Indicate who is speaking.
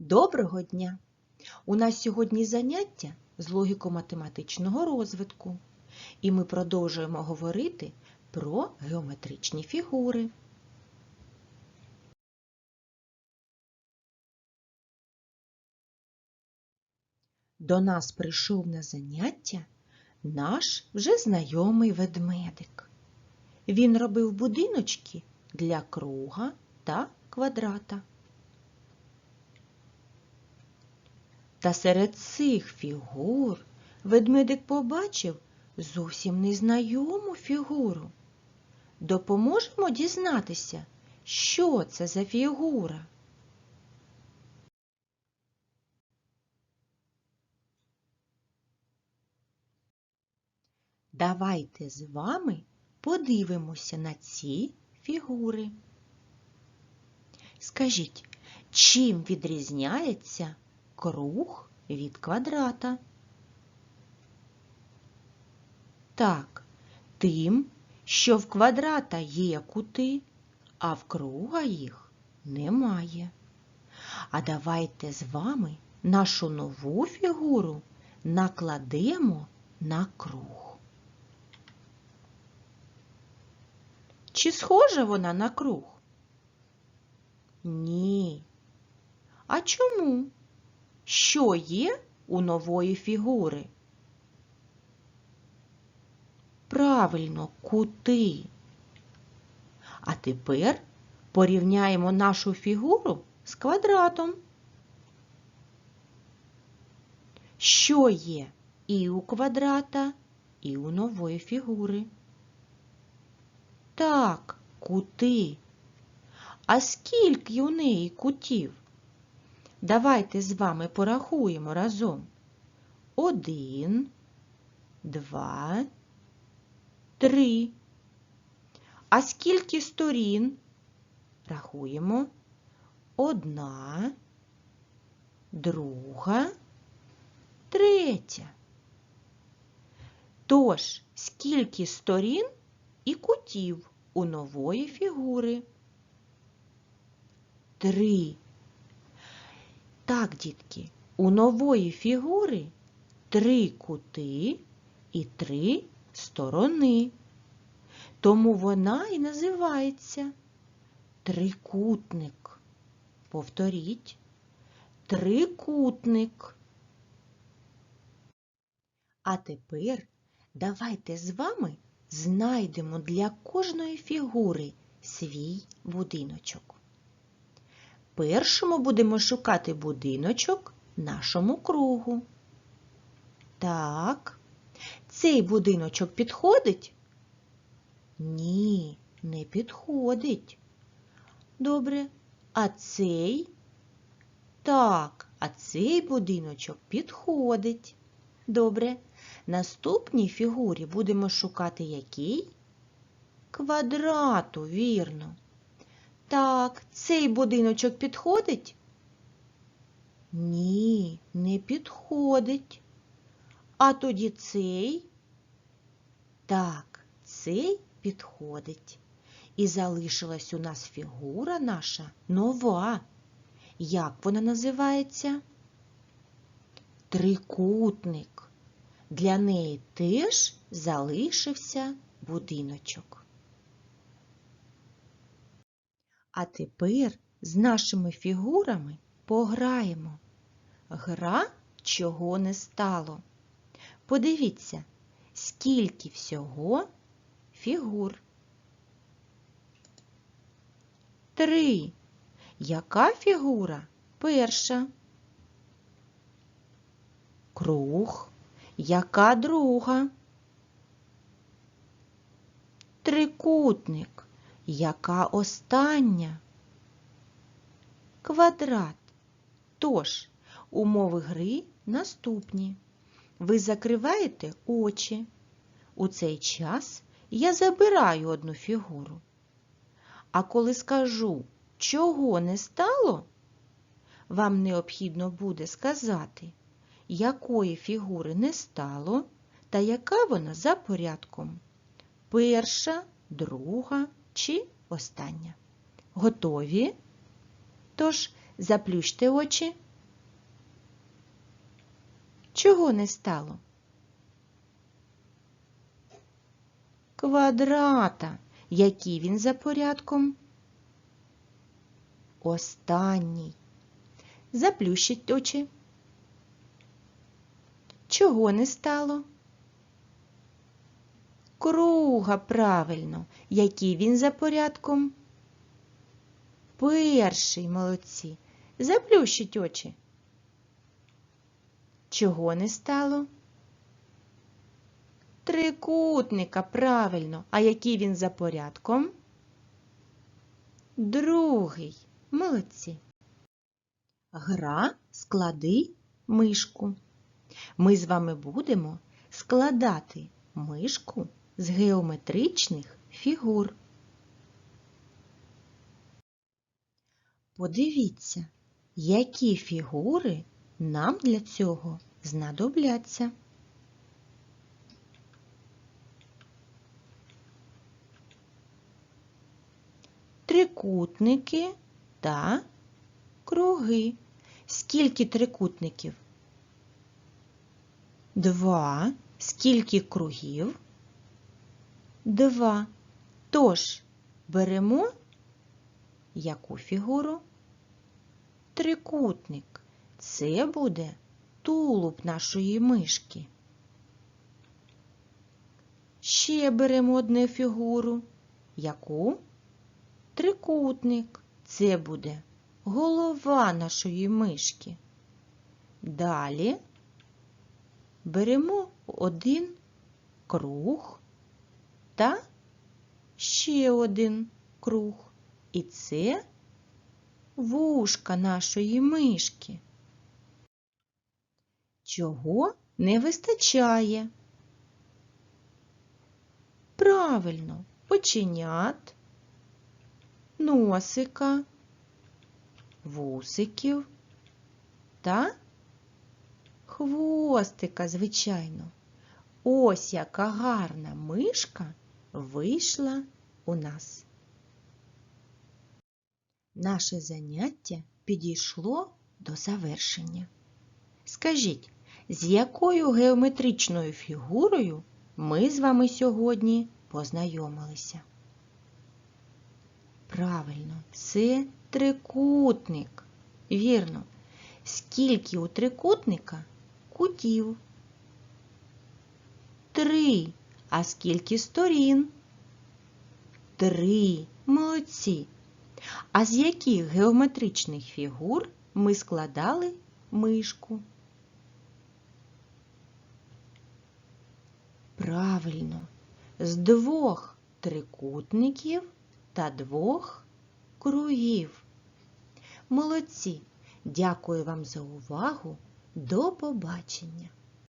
Speaker 1: Доброго дня! У нас сьогодні заняття з логіко-математичного розвитку, і ми продовжуємо говорити про геометричні фігури. До нас прийшов на заняття наш вже знайомий ведмедик. Він робив будиночки для круга та квадрата. Та серед цих фігур ведмедик побачив зовсім незнайому фігуру. Допоможемо дізнатися, що це за фігура. Давайте з вами подивимося на ці фігури. Скажіть, чим відрізняється круг від квадрата? Так, тим, що в квадрата є кути, а в круга їх немає. А давайте з вами нашу нову фігуру накладемо на круг. Чи схожа вона на круг? Ні. А чому? Що є у нової фігури? Правильно, кути. А тепер порівняємо нашу фігуру з квадратом. Що є і у квадрата, і у нової фігури? Так, кути. А скільки у неї кутів? Давайте з вами порахуємо разом. Один, два, три. А скільки сторін? Рахуємо. Одна, друга, третя. Тож, скільки сторін і кутів у нової фігури? Три. Так, дітки, у нової фігури три кути і три сторони. Тому вона і називається трикутник. Повторіть, трикутник. А тепер давайте з вами знайдемо для кожної фігури свій будиночок. Першому будемо шукати будиночок нашому кругу. Так, цей будиночок підходить? Ні, не підходить. Добре, а цей? Так, а цей будиночок підходить. Добре. Наступній фігурі будемо шукати який? Квадрату, вірно. Так, цей будиночок підходить? Ні, не підходить. А тоді цей? Так, цей підходить. І залишилась у нас фігура наша нова. Як вона називається? Трикутник. Для неї теж залишився будиночок. А тепер з нашими фігурами пограємо. Гра чого не стало. Подивіться, скільки всього фігур. Три. Яка фігура перша? Круг. Яка друга? Трикутник. Яка остання? Квадрат. Тож, умови гри наступні. Ви закриваєте очі. У цей час я забираю одну фігуру. А коли скажу, чого не стало, вам необхідно буде сказати, якої фігури не стало та яка вона за порядком. Перша, друга чи остання. Готові? Тож заплющте очі. Чого не стало? Квадрата, який він за порядком? Останній. Заплющіть очі. Чого не стало? Круга правильно. Який він за порядком? Перший молодці. Заплющіть очі. Чого не стало? Трикутника, правильно. А який він за порядком? Другий. Молодці. Гра склади мишку. Ми з вами будемо складати мишку з геометричних фігур. Подивіться, які фігури нам для цього знадобляться. Трикутники та круги. Скільки трикутників? Два. Скільки кругів? Два. Тож беремо яку фігуру? Трикутник. Це буде тулуб нашої мишки. Ще беремо одну фігуру. Яку? Трикутник. Це буде голова нашої мишки. Далі беремо один круг та ще один круг. І це вушка нашої мишки. Чого не вистачає? Правильно, оченят, носика, вусиків та хвостика, звичайно. Ось яка гарна мишка вийшла у нас. Наше заняття підійшло до завершення. Скажіть, з якою геометричною фігурою ми з вами сьогодні познайомилися? Правильно, це трикутник. Вірно. Скільки у трикутника кутів? Три. А скільки сторін? Три. Молодці. А з яких геометричних фігур ми складали мишку? Правильно, з двох трикутників та двох кругів. Молодці! Дякую вам за увагу. До побачення!